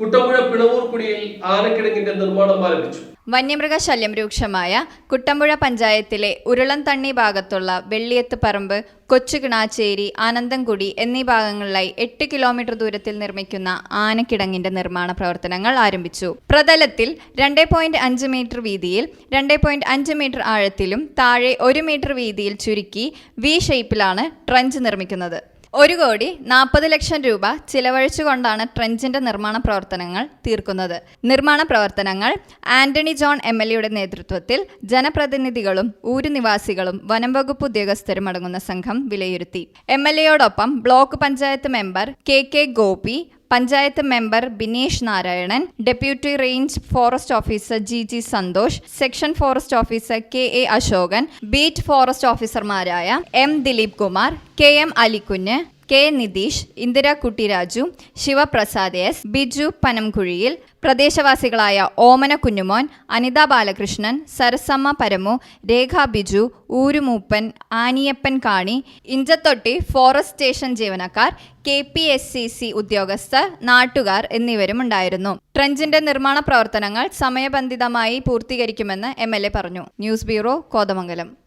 Kuttampuzha പിണവൂർക്കുടിയിൽ ആനക്കിടങ്ങിന്റെ നിർമ്മാണം ആരംഭിച്ചു. വന്യമൃഗശല്യം രൂക്ഷമായ കുട്ടമ്പുഴ പഞ്ചായത്തിലെ ഉരുളൻതണ്ണി ഭാഗത്തുള്ള വെള്ളിയത്ത് പറമ്പ് കൊച്ചുകിണാച്ചേരി ആനന്ദംകുടി എന്നീ ഭാഗങ്ങളിലായി എട്ട് കിലോമീറ്റർ ദൂരത്തിൽ നിർമ്മിക്കുന്ന ആനക്കിടങ്ങിന്റെ നിർമ്മാണ പ്രവർത്തനങ്ങൾ ആരംഭിച്ചു. പ്രതലത്തിൽ രണ്ട് പോയിന്റ് അഞ്ച് മീറ്റർ വീതിയിൽ രണ്ട് പോയിന്റ് അഞ്ച് മീറ്റർ ആഴത്തിലും താഴെ ഒരു മീറ്റർ വീതിയിൽ ചുരുക്കി വി ഷേപ്പിലാണ് ട്രഞ്ച് നിർമ്മിക്കുന്നത്. ഒരു കോടി നാൽപ്പത് ലക്ഷം രൂപ ചിലവഴിച്ചുകൊണ്ടാണ് ട്രെഞ്ചിന്റെ നിർമ്മാണ പ്രവർത്തനങ്ങൾ തീർക്കുന്നത്. നിർമ്മാണ പ്രവർത്തനങ്ങൾ ആന്റണി ജോൺ എം എൽ എയുടെ നേതൃത്വത്തിൽ ജനപ്രതിനിധികളും ഊരുനിവാസികളും വനം വകുപ്പ് ഉദ്യോഗസ്ഥരും അടങ്ങുന്ന സംഘം വിലയിരുത്തി. M L എയോടൊപ്പം block panchayat member K K Gopi panchayat member Binesh Narayanan deputy range forest officer G G Santhosh section forest officer K A Ashokan beat forest ഓഫീസർമാരായ M Dileep Kumar K M Alikunju K Nitheesh Indira Kuttiraju Sivaprasad S Biju പനംകുഴിയിൽ പ്രദേശവാസികളായ ഓമന കുഞ്ഞുമോൻ അനിത ബാലകൃഷ്ണൻ സരസമ്മ പരമു രേഖ ബിജു ഊരുമൂപ്പൻ Aniyappan Kani Inchathotty forest station ജീവനക്കാർ K P S C C ഉദ്യോഗസ്ഥർ നാട്ടുകാർ എന്നിവരും ഉണ്ടായിരുന്നു ട്രഞ്ചിന്റെ നിർമ്മാണ പ്രവർത്തനങ്ങൾ സമയബന്ധിതമായി പൂർത്തീകരിക്കുമെന്ന് എം എൽ എ പറഞ്ഞു. News bureau Kothamangalam.